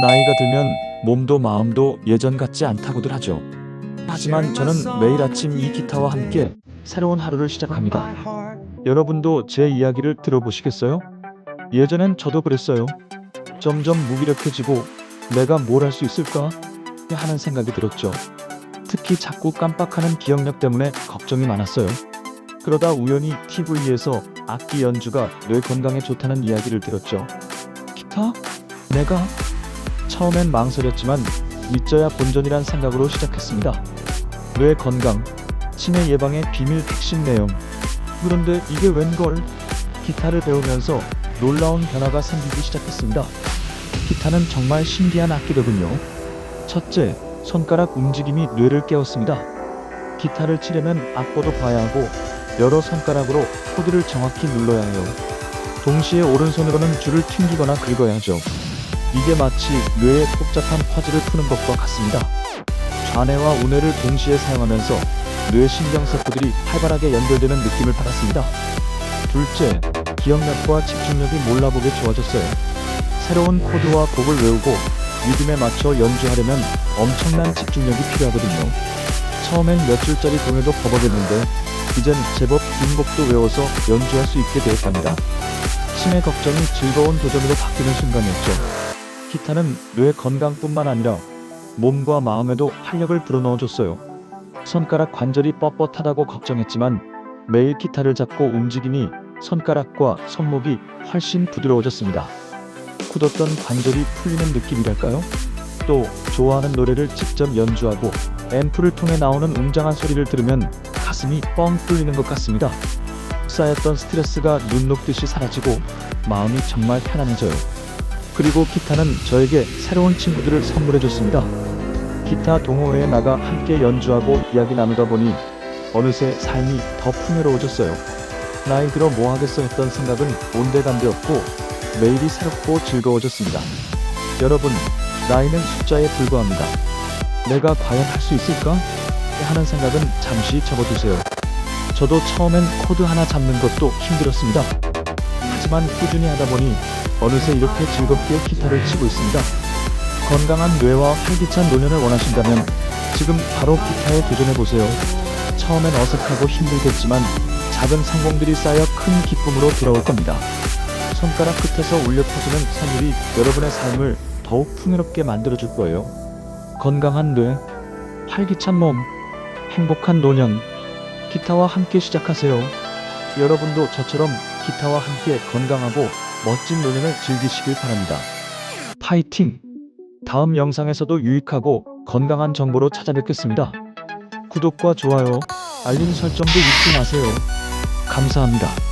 나이가 들면 몸도 마음도 예전 같지 않다고들 하죠. 하지만 저는 매일 아침 이 기타와 함께 새로운 하루를 시작합니다. 여러분도 제 이야기를 들어보시겠어요? 예전엔 저도 그랬어요. 점점 무기력해지고 내가 뭘 할 수 있을까 하는 생각이 들었죠. 특히 자꾸 깜빡하는 기억력 때문에 걱정이 많았어요. 그러다 우연히 TV에서 악기 연주가 뇌 건강에 좋다는 이야기를 들었죠. 기타? 내가? 처음엔 망설였지만 믿져야 본전이란 생각으로 시작했습니다. 뇌 건강, 치매 예방의 비밀 핵심 내용. 그런데 이게 웬걸? 기타를 배우면서 놀라운 변화가 생기기 시작했습니다. 기타는 정말 신기한 악기더군요. 첫째, 손가락 움직임이 뇌를 깨웠습니다. 기타를 치려면 악보도 봐야 하고 여러 손가락으로 코드를 정확히 눌러야 해요. 동시에 오른손으로는 줄을 튕기거나 긁어야 하죠. 이게 마치 뇌의 복잡한 퍼즐을 푸는 것과 같습니다. 좌뇌와 우뇌를 동시에 사용하면서 뇌 신경세포들이 활발하게 연결되는 느낌을 받았습니다. 둘째, 기억력과 집중력이 몰라보게 좋아졌어요. 새로운 코드와 곡을 외우고 리듬에 맞춰 연주하려면 엄청난 집중력이 필요하거든요. 처음엔 몇 줄짜리 동요도 버벅였는데 이젠 제법 긴 곡도 외워서 연주할 수 있게 되었답니다. 치매 걱정이 즐거운 도전으로 바뀌는 순간이었죠. 기타는 뇌 건강뿐만 아니라 몸과 마음에도 활력을 불어넣어줬어요. 손가락 관절이 뻣뻣하다고 걱정했지만 매일 기타를 잡고 움직이니 손가락과 손목이 훨씬 부드러워졌습니다. 굳었던 관절이 풀리는 느낌이랄까요? 또 좋아하는 노래를 직접 연주하고 앰프를 통해 나오는 웅장한 소리를 들으면 가슴이 뻥 뚫리는 것 같습니다. 쌓였던 스트레스가 눈 녹듯이 사라지고 마음이 정말 편안해져요. 그리고 기타는 저에게 새로운 친구들을 선물해줬습니다. 기타 동호회에 나가 함께 연주하고 이야기 나누다 보니 어느새 삶이 더 풍요로워졌어요. 나이 들어 뭐 하겠어 했던 생각은 온데간데없고 매일이 새롭고 즐거워졌습니다. 여러분, 나이는 숫자에 불과합니다. 내가 과연 할 수 있을까? 하는 생각은 잠시 접어두세요. 저도 처음엔 코드 하나 잡는 것도 힘들었습니다. 하지만 꾸준히 하다 보니 어느새 이렇게 즐겁게 기타를 치고 있습니다. 건강한 뇌와 활기찬 노년을 원하신다면 지금 바로 기타에 도전해보세요. 처음엔 어색하고 힘들겠지만 작은 성공들이 쌓여 큰 기쁨으로 돌아올 겁니다. 손가락 끝에서 울려 퍼지는 선율이 여러분의 삶을 더욱 풍요롭게 만들어줄 거예요. 건강한 뇌, 활기찬 몸, 행복한 노년, 기타와 함께 시작하세요. 여러분도 저처럼 기타와 함께 건강하고 멋진 노년을 즐기시길 바랍니다. 파이팅! 다음 영상에서도 유익하고 건강한 정보로 찾아뵙겠습니다. 구독과 좋아요, 알림 설정도 잊지 마세요. 감사합니다.